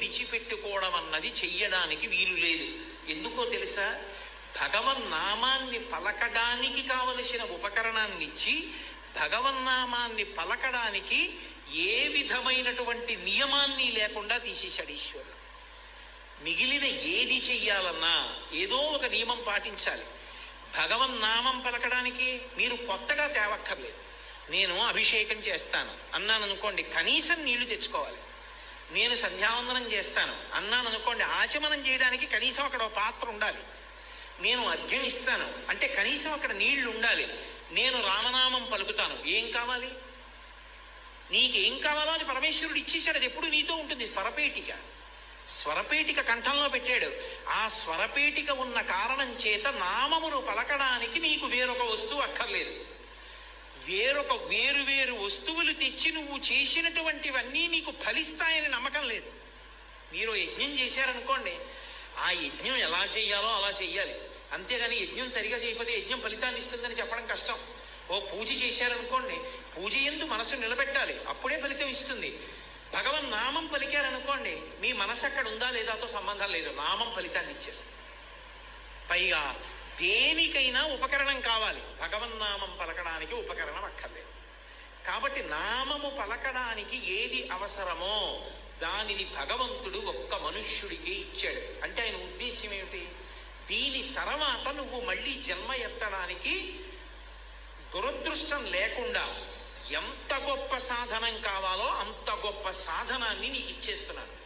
విడిచిపెట్టుకోవడం అన్నది చెయ్యడానికి వీలు లేదు. ఎందుకో తెలుసా? భగవన్నామాన్ని పలకడానికి కావలసిన ఉపకరణాన్ని ఇచ్చి భగవన్నామాన్ని పలకడానికి ఏ విధమైనటువంటి నియమాన్ని లేకుండా తీసేశాడు ఈశ్వరుడు. మిగిలిన ఏది చెయ్యాలన్నా ఏదో ఒక నియమం పాటించాలి. భగవన్నామం పలకడానికి మీరు కొత్తగా తేవక్కర్లేదు. నేను అభిషేకం చేస్తాను. అన్నాను అనుకోండి కనీసం నీళ్ళు తెచ్చుకోవాలి. నేను సంధ్యావందనం చేస్తాను అన్నాను అనుకోండి ఆచమనం చేయడానికి కనీసం అక్కడ ఒక పాత్ర ఉండాలి. నేను అర్ఘ్యం ఇస్తాను అంటే కనీసం అక్కడ నీళ్ళు ఉండాలి. నేను రామనామం పలుకుతాను. ఏం కావాలి? నీకేం కావాలో అని పరమేశ్వరుడు ఇచ్చేశాడు. అది ఎప్పుడు నీతో ఉంటుంది? స్వరపేటిక. స్వరపేటిక కంఠంలో పెట్టాడు. ఆ స్వరపేటిక ఉన్న కారణం చేత నామమును పలకడానికి నీకు వేరొక వస్తువు అక్కర్లేదు. వేరొక వేరు వేరు వస్తువులు తెచ్చి నువ్వు చేసినటువంటివన్నీ నీకు ఫలిస్తాయని నమ్మకం లేదు. మీరు యజ్ఞం చేశారనుకోండి ఆ యజ్ఞం ఎలా చేయాలో అలా చేయాలి అంతేగాని యజ్ఞం సరిగా చేయకపోతే యజ్ఞం ఫలితాన్ని ఇస్తుందని చెప్పడం కష్టం. ఓ పూజ చేశారనుకోండి పూజ ఎందు మనసు నిలబెట్టాలి అప్పుడే ఫలితం ఇస్తుంది. భగవన్ నామం పలికారనుకోండి మీ మనసు అక్కడ ఉందా లేదాతో సంబంధం లేదు నామం ఫలితాన్ని ఇచ్చేస్తుంది. పైగా దేనికైనా ఉపకరణం కావాలి. భగవన్నామం పలకడానికి ఉపకరణం అక్కర్లేదు. కాబట్టి నామము పలకడానికి ఏది అవసరమో దానిని భగవంతుడు ఒక్క మనుష్యుడికి ఇచ్చాడు. అంటే ఆయన ఉద్దేశ్యం ఏమిటి? దీని తర్వాత నువ్వు మళ్ళీ జన్మ ఎత్తడానికి దురదృష్టం లేకుండా ఎంత గొప్ప సాధనం కావాలో అంత గొప్ప సాధనాన్ని నీకు ఇచ్చేస్తున్నాను.